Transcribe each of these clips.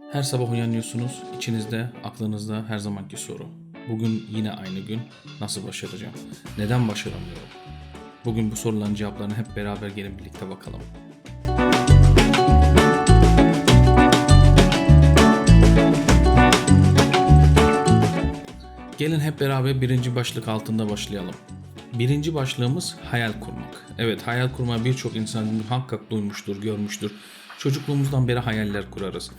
Her sabah uyanıyorsunuz, içinizde, aklınızda her zamanki soru. Bugün yine aynı gün, nasıl başaracağım? Neden başaramıyorum? Bugün bu soruların cevaplarını hep beraber gelin birlikte bakalım. Gelin hep beraber birinci başlık altında başlayalım. Birinci başlığımız hayal kurmak. Evet hayal kurma birçok insan muhakkak duymuştur, görmüştür. Çocukluğumuzdan beri hayaller kurarız.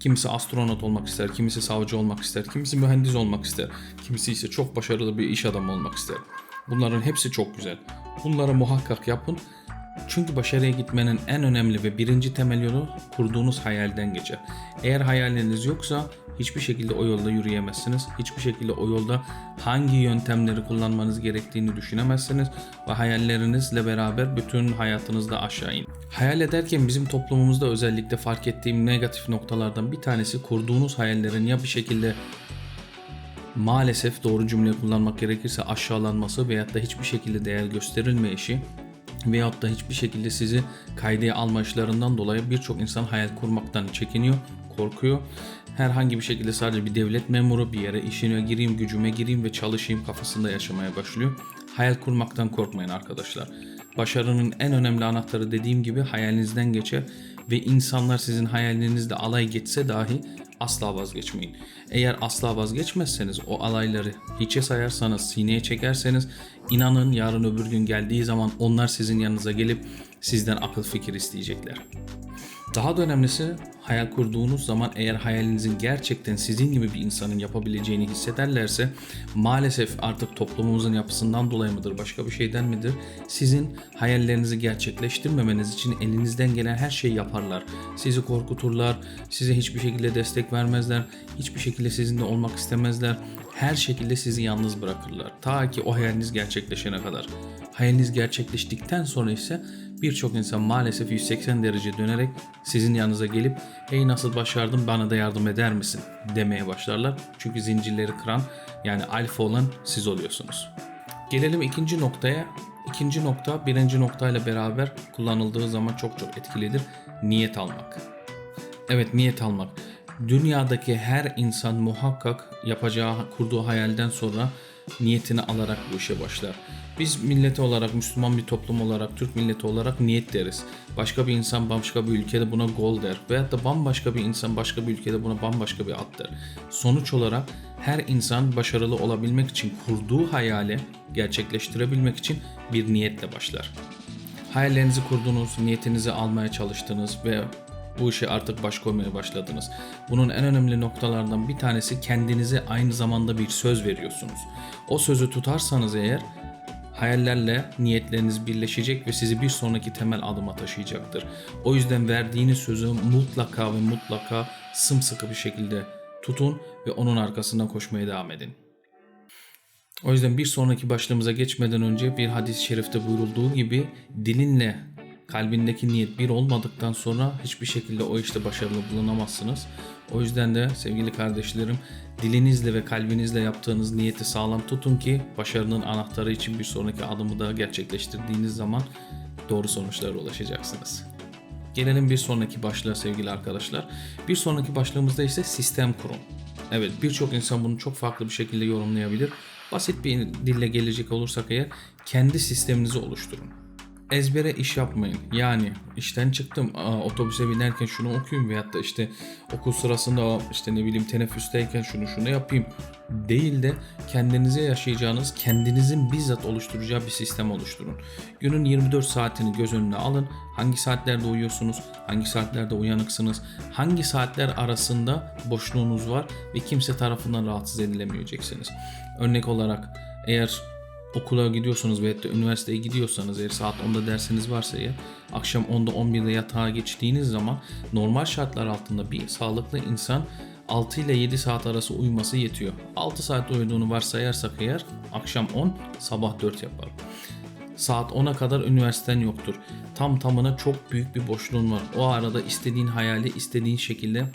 Kimisi astronot olmak ister, kimisi savcı olmak ister, kimisi mühendis olmak ister, kimisi ise çok başarılı bir iş adamı olmak ister. Bunların hepsi çok güzel. Bunları muhakkak yapın. Çünkü başarıya gitmenin en önemli ve birinci temel yolu kurduğunuz hayalden geçer. Eğer hayaliniz yoksa hiçbir şekilde o yolda yürüyemezsiniz. Hiçbir şekilde o yolda hangi yöntemleri kullanmanız gerektiğini düşünemezsiniz ve hayallerinizle beraber bütün hayatınızda aşağı in. Hayal ederken bizim toplumumuzda özellikle fark ettiğim negatif noktalardan bir tanesi kurduğunuz hayallerin ya bir şekilde maalesef doğru cümle kullanmak gerekirse aşağılanması veyahut da hiçbir şekilde değer gösterilmeyişi veyahut da hiçbir şekilde sizi kaydeye alma işlerinden dolayı birçok insan hayal kurmaktan çekiniyor, korkuyor. Herhangi bir şekilde sadece bir devlet memuru bir yere işine gireyim, gücüme gireyim ve çalışayım kafasında yaşamaya başlıyor. Hayal kurmaktan korkmayın arkadaşlar. Başarının en önemli anahtarı dediğim gibi hayalinizden geçer ve insanlar sizin hayalinizle alay geçse dahi asla vazgeçmeyin. Eğer asla vazgeçmezseniz o alayları hiçe sayarsanız, sineye çekerseniz inanın yarın öbür gün geldiği zaman onlar sizin yanınıza gelip sizden akıl fikir isteyecekler. Daha da önemlisi hayal kurduğunuz zaman eğer hayalinizin gerçekten sizin gibi bir insanın yapabileceğini hissederlerse maalesef artık toplumumuzun yapısından dolayı mıdır başka bir şeyden midir sizin hayallerinizi gerçekleştirmemeniz için elinizden gelen her şeyi yaparlar. Sizi korkuturlar, size hiçbir şekilde destek vermezler, hiçbir şekilde sizinle olmak istemezler. Her şekilde sizi yalnız bırakırlar. Ta ki o hayaliniz gerçekleşene kadar. Hayaliniz gerçekleştikten sonra ise birçok insan maalesef 180 derece dönerek sizin yanınıza gelip hey nasıl başardın bana da yardım eder misin demeye başlarlar. Çünkü zincirleri kıran yani alfa olan siz oluyorsunuz. Gelelim ikinci noktaya. İkinci nokta birinci noktayla beraber kullanıldığı zaman çok çok etkilidir. Niyet almak. Evet niyet almak. Dünyadaki her insan muhakkak yapacağı, kurduğu hayalden sonra niyetini alarak bu işe başlar. Biz milleti olarak, Müslüman bir toplum olarak, Türk milleti olarak niyet deriz. Başka bir insan başka bir ülkede buna gol der. Veyahut da bambaşka bir insan başka bir ülkede buna bambaşka bir ad der. Sonuç olarak her insan başarılı olabilmek için kurduğu hayali gerçekleştirebilmek için bir niyetle başlar. Hayallerinizi kurdunuz, niyetinizi almaya çalıştınız ve bu işe artık baş koymaya başladınız. Bunun en önemli noktalardan bir tanesi kendinize aynı zamanda bir söz veriyorsunuz. O sözü tutarsanız eğer hayallerle niyetleriniz birleşecek ve sizi bir sonraki temel adıma taşıyacaktır. O yüzden verdiğiniz sözü mutlaka ve mutlaka sımsıkı bir şekilde tutun ve onun arkasından koşmaya devam edin. O yüzden bir sonraki başlığımıza geçmeden önce bir hadis-i şerifte buyurulduğu gibi dilinle kalbindeki niyet bir olmadıktan sonra hiçbir şekilde o işte başarılı bulunamazsınız. O yüzden de sevgili kardeşlerim dilinizle ve kalbinizle yaptığınız niyeti sağlam tutun ki başarının anahtarı için bir sonraki adımı da gerçekleştirdiğiniz zaman doğru sonuçlara ulaşacaksınız. Gelelim bir sonraki başlığa sevgili arkadaşlar. Bir sonraki başlığımızda ise sistem kurun. Evet birçok insan bunu çok farklı bir şekilde yorumlayabilir. Basit bir dille gelecek olursak eğer kendi sisteminizi oluşturun ezbere iş yapmayın. Yani işten çıktım otobüse binerken şunu okuyayım veyahut da işte okul sırasında işte ne bileyim teneffüsteyken şunu şunu yapayım değil de kendinize yaşayacağınız, kendinizin bizzat oluşturacağı bir sistem oluşturun. Günün 24 saatini göz önüne alın. Hangi saatlerde uyuyorsunuz? Hangi saatlerde uyanıksınız? Hangi saatler arasında boşluğunuz var ve kimse tarafından rahatsız edilemeyeceksiniz? Örnek olarak eğer okula gidiyorsanız veya da üniversiteye gidiyorsanız eğer saat 10'da dersiniz varsa eğer akşam 10'da 11'de yatağa geçtiğiniz zaman normal şartlar altında bir sağlıklı insan 6 ile 7 saat arası uyuması yetiyor. 6 saat uyuduğunu varsayarsak eğer akşam 10 sabah 4 yapar. Saat 10'a kadar üniversiten yoktur. Tam tamına çok büyük bir boşluğun var. O arada istediğin hayali istediğin şekilde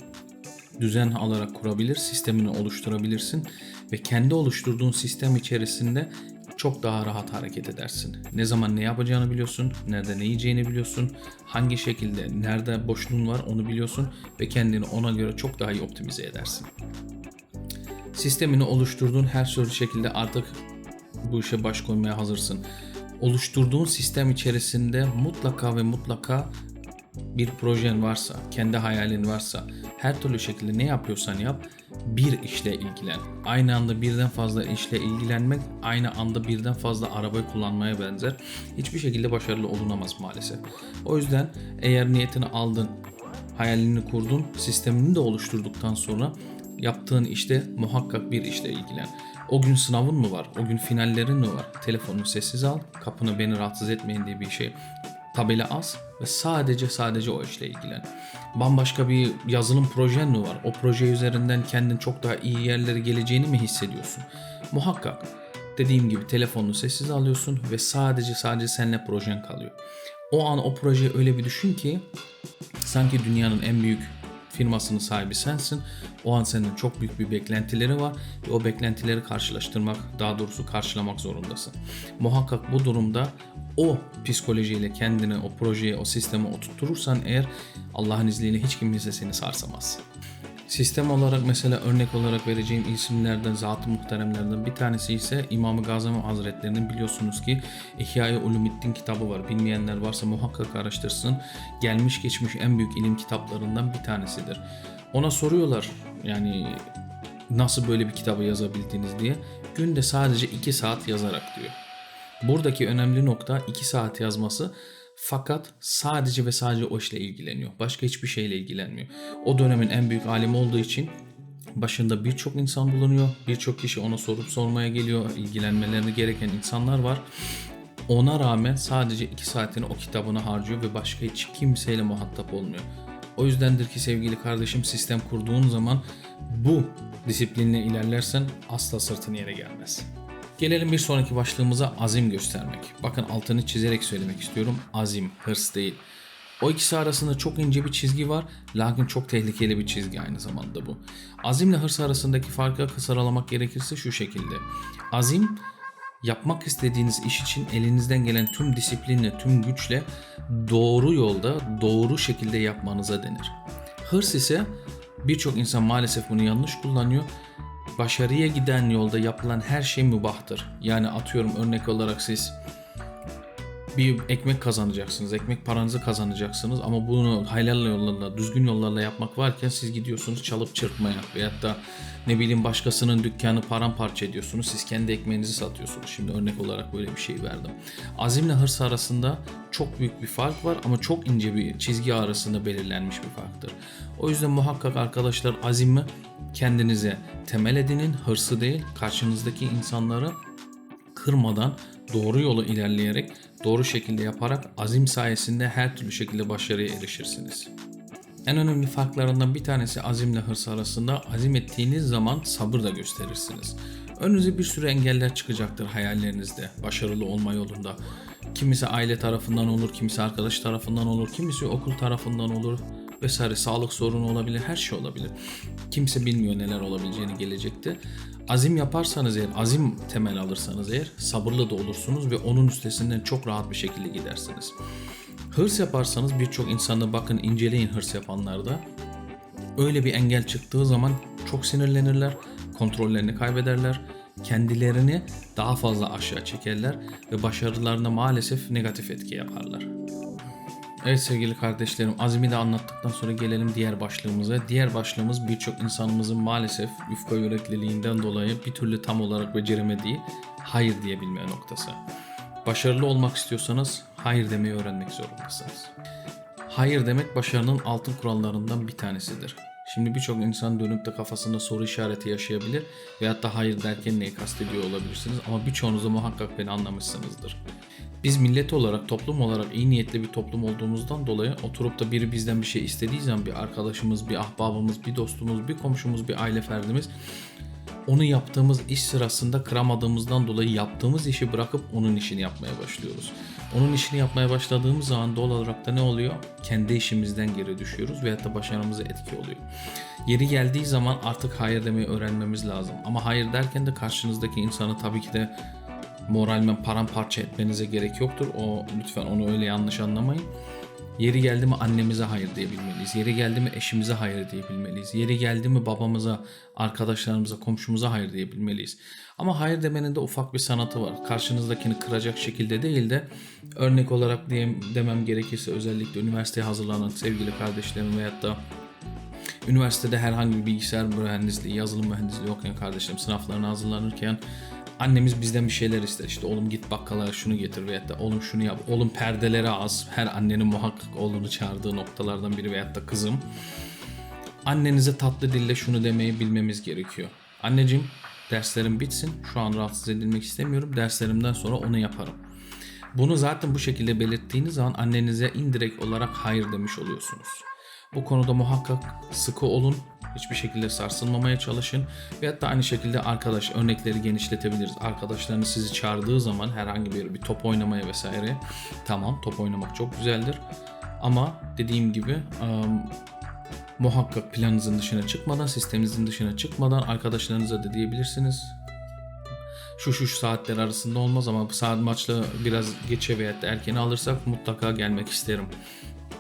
düzen alarak kurabilir, sistemini oluşturabilirsin ve kendi oluşturduğun sistem içerisinde çok daha rahat hareket edersin. Ne zaman ne yapacağını biliyorsun, nerede ne yiyeceğini biliyorsun, hangi şekilde, nerede boşluğun var onu biliyorsun ve kendini ona göre çok daha iyi optimize edersin. Sistemini oluşturduğun her türlü şekilde artık bu işe baş koymaya hazırsın. Oluşturduğun sistem içerisinde mutlaka ve mutlaka bir projen varsa, kendi hayalin varsa, her türlü şekilde ne yapıyorsan yap, bir işle ilgilen. Aynı anda birden fazla işle ilgilenmek, aynı anda birden fazla arabayı kullanmaya benzer. Hiçbir şekilde başarılı olunamaz maalesef. O yüzden eğer niyetini aldın, hayalini kurdun, sistemini de oluşturduktan sonra yaptığın işte muhakkak bir işle ilgilen. O gün sınavın mı var? O gün finallerin mi var? Telefonunu sessiz al. Kapını beni rahatsız etmeyin diye bir şey. Tabela az ve sadece sadece o işle ilgilen. Bambaşka bir yazılım projen mi var? O proje üzerinden kendin çok daha iyi yerlere geleceğini mi hissediyorsun? Muhakkak. Dediğim gibi telefonunu sessiz alıyorsun ve sadece sadece seninle projen kalıyor. O an o projeyi öyle bir düşün ki sanki dünyanın en büyük firmasının sahibi sensin. O an senin çok büyük bir beklentileri var ve o beklentileri karşılaştırmak, daha doğrusu karşılamak zorundasın. Muhakkak bu durumda o psikolojiyle kendini, o projeye, o sisteme oturturursan eğer Allah'ın izniyle hiç kimse seni sarsamaz. Sistem olarak mesela örnek olarak vereceğim isimlerden, zat-ı muhteremlerden bir tanesi ise İmam-ı Gazami Hazretlerinin biliyorsunuz ki İhya-i Ulumiddin kitabı var. Bilmeyenler varsa muhakkak araştırsın. Gelmiş geçmiş en büyük ilim kitaplarından bir tanesidir. Ona soruyorlar yani nasıl böyle bir kitabı yazabildiniz diye. Günde sadece 2 saat yazarak diyor. Buradaki önemli nokta 2 saat yazması fakat sadece ve sadece o işle ilgileniyor. Başka hiçbir şeyle ilgilenmiyor. O dönemin en büyük alimi olduğu için başında birçok insan bulunuyor. Birçok kişi ona sorup sormaya geliyor. İlgilenmeleri gereken insanlar var. Ona rağmen sadece 2 saatini o kitabına harcıyor ve başka hiç kimseyle muhatap olmuyor. O yüzdendir ki sevgili kardeşim sistem kurduğun zaman bu disiplinle ilerlersen asla sırtın yere gelmez. Gelelim bir sonraki başlığımıza azim göstermek. Bakın altını çizerek söylemek istiyorum. Azim, hırs değil. O ikisi arasında çok ince bir çizgi var. Lakin çok tehlikeli bir çizgi aynı zamanda bu. Azimle hırs arasındaki farkı kısaralamak gerekirse şu şekilde. Azim yapmak istediğiniz iş için elinizden gelen tüm disiplinle, tüm güçle doğru yolda, doğru şekilde yapmanıza denir. Hırs ise birçok insan maalesef bunu yanlış kullanıyor başarıya giden yolda yapılan her şey mübahtır. Yani atıyorum örnek olarak siz bir ekmek kazanacaksınız, ekmek paranızı kazanacaksınız ama bunu helal yollarla, düzgün yollarla yapmak varken siz gidiyorsunuz çalıp çırpmaya veyahut da ne bileyim başkasının dükkanı paramparça ediyorsunuz, siz kendi ekmeğinizi satıyorsunuz. Şimdi örnek olarak böyle bir şey verdim. Azimle hırs arasında çok büyük bir fark var ama çok ince bir çizgi arasında belirlenmiş bir farktır. O yüzden muhakkak arkadaşlar azimi kendinize temel edinin, hırsı değil, karşınızdaki insanları kırmadan doğru yolu ilerleyerek doğru şekilde yaparak azim sayesinde her türlü şekilde başarıya erişirsiniz. En önemli farklarından bir tanesi azimle hırs arasında azim ettiğiniz zaman sabır da gösterirsiniz. Önünüze bir sürü engeller çıkacaktır hayallerinizde, başarılı olma yolunda. Kimisi aile tarafından olur, kimisi arkadaş tarafından olur, kimisi okul tarafından olur vesaire sağlık sorunu olabilir, her şey olabilir. Kimse bilmiyor neler olabileceğini gelecekte. Azim yaparsanız eğer, azim temel alırsanız eğer sabırlı da olursunuz ve onun üstesinden çok rahat bir şekilde gidersiniz. Hırs yaparsanız birçok insanda bakın inceleyin hırs yapanlarda. Öyle bir engel çıktığı zaman çok sinirlenirler, kontrollerini kaybederler, kendilerini daha fazla aşağı çekerler ve başarılarına maalesef negatif etki yaparlar. Evet sevgili kardeşlerim azmi de anlattıktan sonra gelelim diğer başlığımıza. Diğer başlığımız birçok insanımızın maalesef yufka yürekliliğinden dolayı bir türlü tam olarak beceremediği hayır diyebilme noktası. Başarılı olmak istiyorsanız hayır demeyi öğrenmek zorundasınız. Hayır demek başarının altın kurallarından bir tanesidir. Şimdi birçok insan dönüp de kafasında soru işareti yaşayabilir veyahut da hayır derken neyi kastediyor olabilirsiniz ama birçoğunuz da muhakkak beni anlamışsınızdır. Biz millet olarak, toplum olarak iyi niyetli bir toplum olduğumuzdan dolayı oturup da biri bizden bir şey istediği zaman bir arkadaşımız, bir ahbabımız, bir dostumuz, bir komşumuz, bir aile ferdimiz onu yaptığımız iş sırasında kıramadığımızdan dolayı yaptığımız işi bırakıp onun işini yapmaya başlıyoruz. Onun işini yapmaya başladığımız zaman doğal olarak da ne oluyor? Kendi işimizden geri düşüyoruz veyahut da başarımıza etki oluyor. Yeri geldiği zaman artık hayır demeyi öğrenmemiz lazım. Ama hayır derken de karşınızdaki insanı tabii ki de moralmen paramparça etmenize gerek yoktur. O lütfen onu öyle yanlış anlamayın. Yeri geldi mi annemize hayır diyebilmeliyiz. Yeri geldi mi eşimize hayır diyebilmeliyiz. Yeri geldi mi babamıza, arkadaşlarımıza, komşumuza hayır diyebilmeliyiz. Ama hayır demenin de ufak bir sanatı var. Karşınızdakini kıracak şekilde değil de örnek olarak diyem, demem gerekirse özellikle üniversiteye hazırlanan sevgili kardeşlerim veyahut da üniversitede herhangi bir bilgisayar mühendisliği, yazılım mühendisliği okuyan kardeşlerim sınavlarına hazırlanırken annemiz bizden bir şeyler ister. İşte oğlum git bakkala şunu getir veyahut da oğlum şunu yap. Oğlum perdeleri az. Her annenin muhakkak oğlunu çağırdığı noktalardan biri veyahut da kızım. Annenize tatlı dille şunu demeyi bilmemiz gerekiyor. Anneciğim derslerim bitsin. Şu an rahatsız edilmek istemiyorum. Derslerimden sonra onu yaparım. Bunu zaten bu şekilde belirttiğiniz zaman annenize indirekt olarak hayır demiş oluyorsunuz. Bu konuda muhakkak sıkı olun. Hiçbir şekilde sarsılmamaya çalışın. Ve hatta aynı şekilde arkadaş örnekleri genişletebiliriz. Arkadaşlarınız sizi çağırdığı zaman herhangi bir, bir top oynamaya vesaire. Tamam top oynamak çok güzeldir. Ama dediğim gibi ım, muhakkak planınızın dışına çıkmadan, sisteminizin dışına çıkmadan arkadaşlarınıza da diyebilirsiniz. Şu şu saatler arasında olmaz ama bu saat maçla biraz geçe veya erken alırsak mutlaka gelmek isterim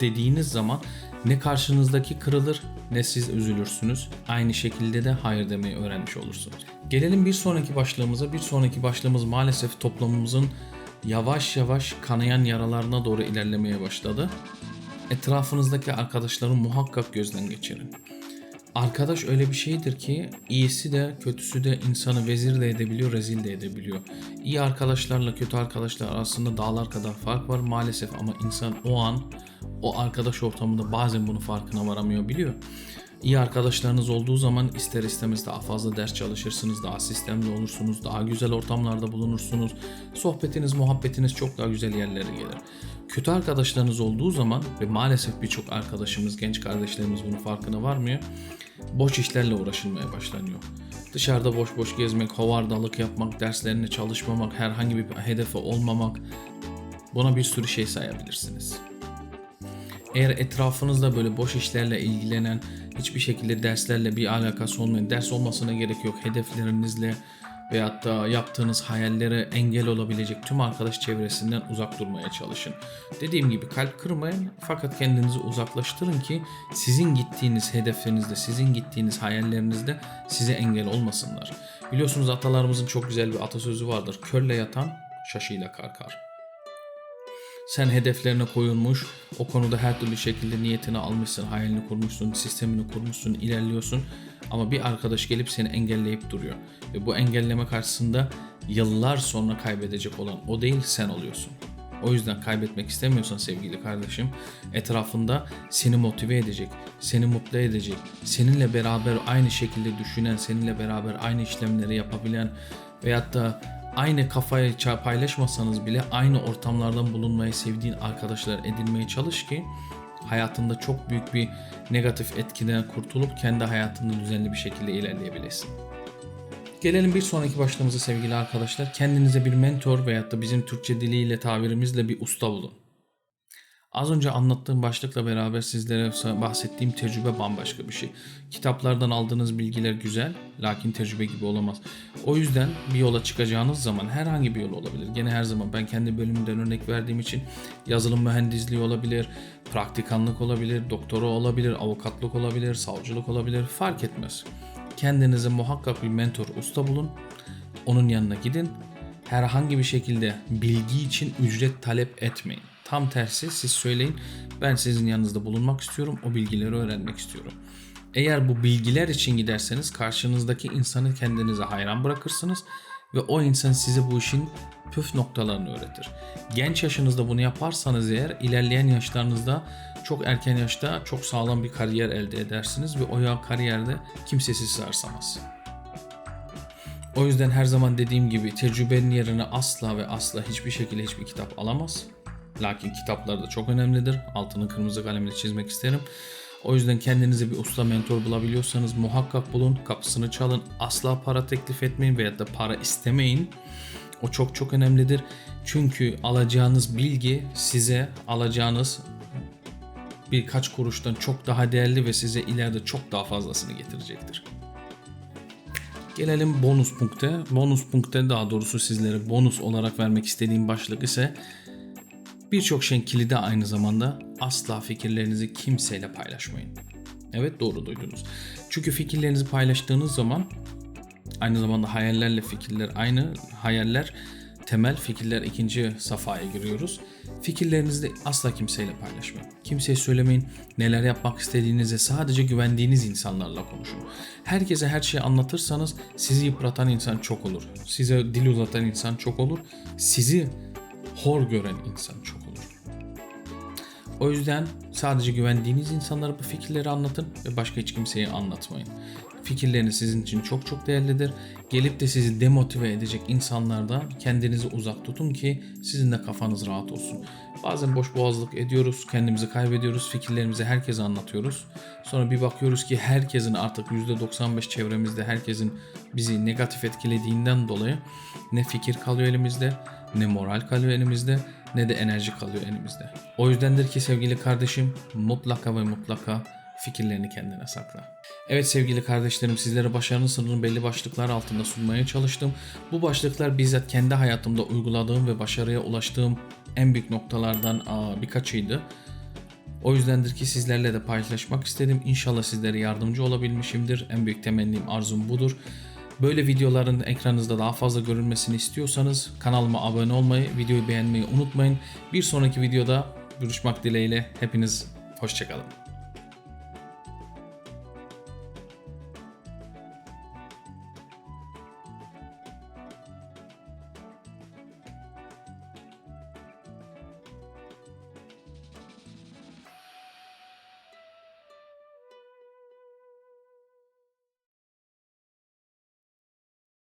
dediğiniz zaman ne karşınızdaki kırılır ne siz üzülürsünüz. Aynı şekilde de hayır demeyi öğrenmiş olursunuz. Gelelim bir sonraki başlığımıza. Bir sonraki başlığımız maalesef toplumumuzun yavaş yavaş kanayan yaralarına doğru ilerlemeye başladı. Etrafınızdaki arkadaşları muhakkak gözden geçirin. Arkadaş öyle bir şeydir ki iyisi de kötüsü de insanı vezir de edebiliyor, rezil de edebiliyor. İyi arkadaşlarla kötü arkadaşlar arasında dağlar kadar fark var maalesef ama insan o an o arkadaş ortamında bazen bunun farkına varamıyor biliyor. İyi arkadaşlarınız olduğu zaman ister istemez daha fazla ders çalışırsınız, daha sistemli olursunuz, daha güzel ortamlarda bulunursunuz. Sohbetiniz, muhabbetiniz çok daha güzel yerlere gelir. Kötü arkadaşlarınız olduğu zaman ve maalesef birçok arkadaşımız, genç kardeşlerimiz bunun farkına varmıyor. Boş işlerle uğraşılmaya başlanıyor. Dışarıda boş boş gezmek, hovardalık yapmak, derslerine çalışmamak, herhangi bir hedefe olmamak buna bir sürü şey sayabilirsiniz. Eğer etrafınızda böyle boş işlerle ilgilenen, hiçbir şekilde derslerle bir alakası olmayan, ders olmasına gerek yok, hedeflerinizle veyahut da yaptığınız hayallere engel olabilecek tüm arkadaş çevresinden uzak durmaya çalışın. Dediğim gibi kalp kırmayın fakat kendinizi uzaklaştırın ki sizin gittiğiniz hedeflerinizde, sizin gittiğiniz hayallerinizde size engel olmasınlar. Biliyorsunuz atalarımızın çok güzel bir atasözü vardır. Körle yatan şaşıyla kalkar. Sen hedeflerine koyulmuş, o konuda her türlü şekilde niyetini almışsın, hayalini kurmuşsun, sistemini kurmuşsun, ilerliyorsun. Ama bir arkadaş gelip seni engelleyip duruyor. Ve bu engelleme karşısında yıllar sonra kaybedecek olan o değil sen oluyorsun. O yüzden kaybetmek istemiyorsan sevgili kardeşim etrafında seni motive edecek, seni mutlu edecek, seninle beraber aynı şekilde düşünen, seninle beraber aynı işlemleri yapabilen veyahut da aynı kafayı paylaşmasanız bile aynı ortamlardan bulunmayı sevdiğin arkadaşlar edinmeye çalış ki hayatında çok büyük bir negatif etkiden kurtulup kendi hayatında düzenli bir şekilde ilerleyebilesin. Gelelim bir sonraki başlığımıza sevgili arkadaşlar. Kendinize bir mentor veyahut da bizim Türkçe diliyle tabirimizle bir usta bulun. Az önce anlattığım başlıkla beraber sizlere bahsettiğim tecrübe bambaşka bir şey. Kitaplardan aldığınız bilgiler güzel, lakin tecrübe gibi olamaz. O yüzden bir yola çıkacağınız zaman herhangi bir yol olabilir. Gene her zaman ben kendi bölümümden örnek verdiğim için yazılım mühendisliği olabilir, praktikanlık olabilir, doktora olabilir, avukatlık olabilir, savcılık olabilir fark etmez. Kendinize muhakkak bir mentor, usta bulun. Onun yanına gidin. Herhangi bir şekilde bilgi için ücret talep etmeyin. Tam tersi siz söyleyin ben sizin yanınızda bulunmak istiyorum o bilgileri öğrenmek istiyorum. Eğer bu bilgiler için giderseniz karşınızdaki insanı kendinize hayran bırakırsınız ve o insan size bu işin püf noktalarını öğretir. Genç yaşınızda bunu yaparsanız eğer ilerleyen yaşlarınızda çok erken yaşta çok sağlam bir kariyer elde edersiniz ve o kariyerde kimse sizi sarsamaz. O yüzden her zaman dediğim gibi tecrübenin yerine asla ve asla hiçbir şekilde hiçbir kitap alamaz. Lakin kitaplar da çok önemlidir. Altını kırmızı kalemle çizmek isterim. O yüzden kendinize bir usta mentor bulabiliyorsanız muhakkak bulun, kapısını çalın. Asla para teklif etmeyin veya da para istemeyin. O çok çok önemlidir. Çünkü alacağınız bilgi size alacağınız birkaç kuruştan çok daha değerli ve size ileride çok daha fazlasını getirecektir. Gelelim bonus punkte. Bonus punkte daha doğrusu sizlere bonus olarak vermek istediğim başlık ise birçok şeyin kilidi aynı zamanda asla fikirlerinizi kimseyle paylaşmayın. Evet doğru duydunuz. Çünkü fikirlerinizi paylaştığınız zaman aynı zamanda hayallerle fikirler aynı. Hayaller temel, fikirler ikinci safhaya giriyoruz. Fikirlerinizi de asla kimseyle paylaşmayın. Kimseye söylemeyin. Neler yapmak istediğinizi sadece güvendiğiniz insanlarla konuşun. Herkese her şeyi anlatırsanız sizi yıpratan insan çok olur. Size dil uzatan insan çok olur. Sizi hor gören insan çok. O yüzden sadece güvendiğiniz insanlara bu fikirleri anlatın ve başka hiç kimseye anlatmayın. Fikirleriniz sizin için çok çok değerlidir. Gelip de sizi demotive edecek insanlardan kendinizi uzak tutun ki sizin de kafanız rahat olsun. Bazen boş boğazlık ediyoruz, kendimizi kaybediyoruz, fikirlerimizi herkese anlatıyoruz. Sonra bir bakıyoruz ki herkesin artık %95 çevremizde herkesin bizi negatif etkilediğinden dolayı ne fikir kalıyor elimizde, ne moral kalıyor elimizde, ne de enerji kalıyor elimizde. O yüzdendir ki sevgili kardeşim mutlaka ve mutlaka fikirlerini kendine sakla. Evet sevgili kardeşlerim sizlere başarının sınırını belli başlıklar altında sunmaya çalıştım. Bu başlıklar bizzat kendi hayatımda uyguladığım ve başarıya ulaştığım en büyük noktalardan birkaçıydı. O yüzdendir ki sizlerle de paylaşmak istedim. İnşallah sizlere yardımcı olabilmişimdir. En büyük temennim arzum budur. Böyle videoların ekranınızda daha fazla görünmesini istiyorsanız kanalıma abone olmayı, videoyu beğenmeyi unutmayın. Bir sonraki videoda görüşmek dileğiyle hepiniz hoşçakalın.